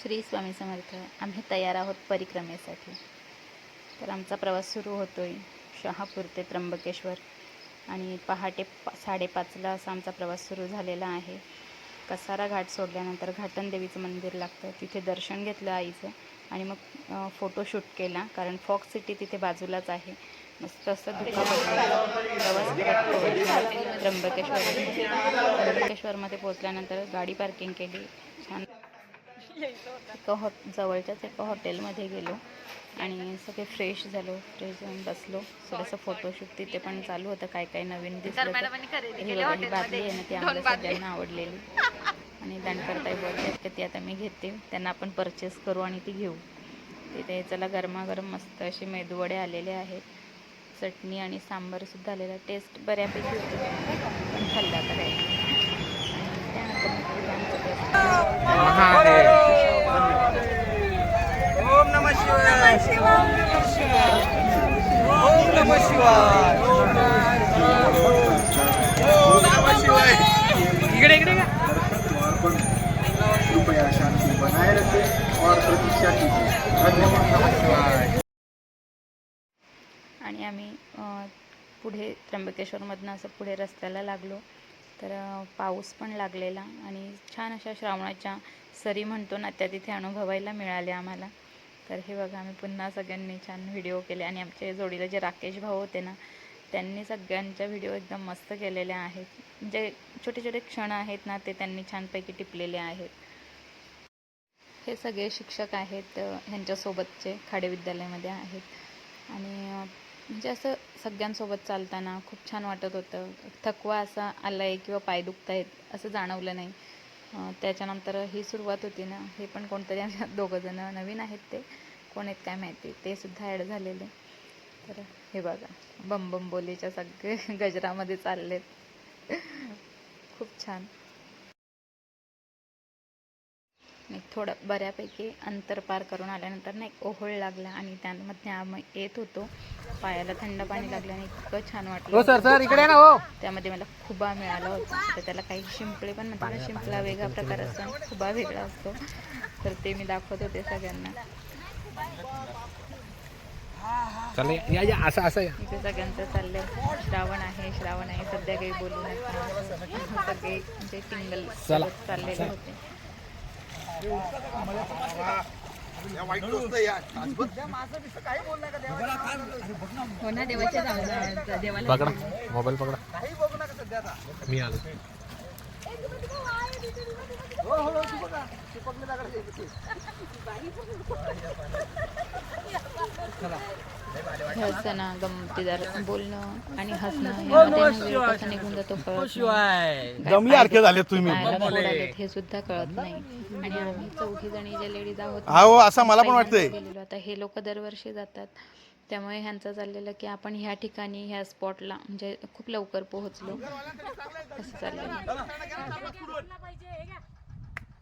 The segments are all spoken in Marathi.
श्री स्वामी समर्थ आम्ही तयार आहोत परिक्रमेसाठी. तर आमचा प्रवास सुरू होतो आहे शहापूर ते त्र्यंबकेश्वर. आणि पहाटे पा साडेपाचला असा आमचा प्रवास सुरू झालेला आहे. कसारा घाट सोडल्यानंतर घाटन देवीचं मंदिर लागतं. तिथे दर्शन घेतलं आईचं आणि मग फोटोशूट केला. कारण फॉक सिटी तिथे बाजूलाच आहे. मस्त असं दुःख प्रवास करत त्र्यंबकेश्वर. त्र्यंबकेश्वरमध्ये पोहोचल्यानंतर गाडी पार्किंग केली. छान एका हॉ जवळच्याच एका हॉटेलमध्ये गेलो आणि सगळे फ्रेश झालो फ्रेश जाऊन बसलो. थोडंसं फोटोशूट तिथे पण चालू होतं काय काय नवीन दिसलं ही ही बादली आहे ना ती आम्हाला सगळ्यांना आवडलेली. आणि दंडकरताई बोलतात की ती आता मी घेते त्यांना आपण परचेस करू आणि ती घेऊ. तिथे चला गरमागरम मस्त असे मेदूवडे आलेले आहेत. चटणी आणि सांबार सुद्धा आलेला टेस्ट बऱ्यापैकी होती पण खाल्ला आता काय आणि त्यानंतर मग पुढे आमचं बस ओम नमः शिवाय ओम नमः शिवाय ओम नमः शिवाय इकडे इकडे कृपया शांति बनाए रखें और प्रतीक्षा कीजिए धन्यवाद नमः शिवाय आणि आम्ही पुढे त्र्यंबकेश्वरमधनं असं पुढे रस्त्याला लागलो. तर पाऊस पण लागलेला आणि छान अशा श्रावणाच्या सरी म्हणतो ना त्या तिथे अनुभवायला मिळाल्या आम्हाला. तर हे बघा आम्ही पुन्हा सगळ्यांनी छान व्हिडिओ केले. आणि आमच्या जोडीला जे राकेश भाऊ होते ना त्यांनी सगळ्यांच्या व्हिडिओ एकदम मस्त केलेल्या आहेत. जे छोटे छोटे क्षण आहेत ना ते त्यांनी छानपैकी टिपलेले आहेत. हे सगळे शिक्षक आहेत ह्यांच्यासोबतचे खाडे विद्यालयामध्ये आहेत. आणि म्हणजे असं सगळ्यांसोबत चालताना खूप छान वाटत होतं. थकवा असा आला आहे किंवा पाय दुखत आहेत असं जाणवलं नाही. त्याच्यानंतर ही सुरुवात होती ना हे पण कोणतरी आमच्या दोघंजणं नवीन आहेत ते. कोण आहेत काय माहिती. ते सुद्धा ॲड झालेले. तर हे बघा बम बम बोलीच्या सगळे गजरामध्ये चाललेत. खूप छान. नाही थोडं बऱ्यापैकी अंतर पार करून आल्यानंतर ना एक ओहळ लागला आणि त्यामध्ये आम्ही येत होतो. पायाला थंड पाणी लागलं आणि इतकं छान वाटलं हो सर होतं. सर इकडे ना हो. त्यामध्ये मला खुबा मिळाला होता. तर त्याला काही शिंपळे पण म्हणतात ना शिंपला वेगळा प्रकार असतो आणि खुबा वेगळा असतो. तर ते मी दाखवत होते सगळ्यांना. चला या या असं असं या. इथे सगळ्यांचं चाललंय. श्रावण आहे श्रावण आहे. सध्या काही बोलू नका. सगळे म्हणजे सिंगल चला. चाललेले होते. हो ना देवाच्या देवाला पकडा मोबाईल पकडा. मी आलो. हसणं गमतीदार बोलणं आणि हसणं कसा निघून जातो कळत नाही. शिवाय. काय जमी पाय सारखे झाले तुम्ही. हे सुद्धा कळत नाही. आणि आम्ही चौघी जणी ज्या लेडीज आहोत हा हो असं मला पण वाटतंय. गेलेलो. आता हे लोक दरवर्षी जातात. त्यामुळे ह्यांचं चाललेलं की आपण ह्या ठिकाणी ह्या स्पॉटला म्हणजे खूप लवकर पोहोचलो. असं चाललेलं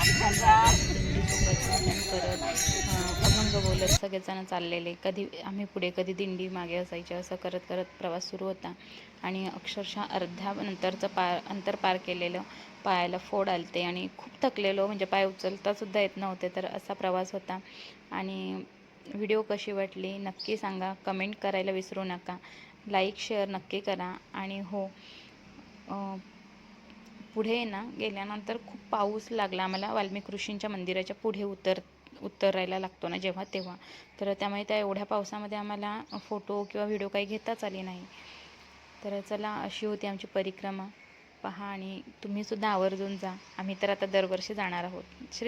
आम्हाला दिंडीसोबत करत अभंग बोलत सगळेजण चाललेले. कधी आम्ही पुढे कधी दिंडी मागे असायची असं करत करत प्रवास सुरू होता. आणि अक्षरशः अर्ध्या नंतरचं पार अंतर पार केलेलं. पायाला फोड आलते आणि खूप थकलेलो म्हणजे पाय उचलतासुद्धा येत नव्हते तर असा प्रवास होता. आणि व्हिडिओ कशी वाटली नक्की सांगा. कमेंट करायला विसरू नका. लाईक शेअर नक्की करा. आणि हो पुढे ना गेल्यानंतर खूप पाऊस लागला. आम्हाला वाल्मिक ऋषींच्या मंदिराच्या पुढे उतर उतरायला लागतो ना जेव्हा तेव्हा. तर त्यामुळे त्या एवढ्या पावसामध्ये आम्हाला फोटो किंवा व्हिडिओ काही घेताच आले नाही. तर चला अशी होती आमची परिक्रमा. पहा आणि तुम्हीसुद्धा आवर्जून जा. आम्ही तर आता दरवर्षी जाणार आहोत. श्री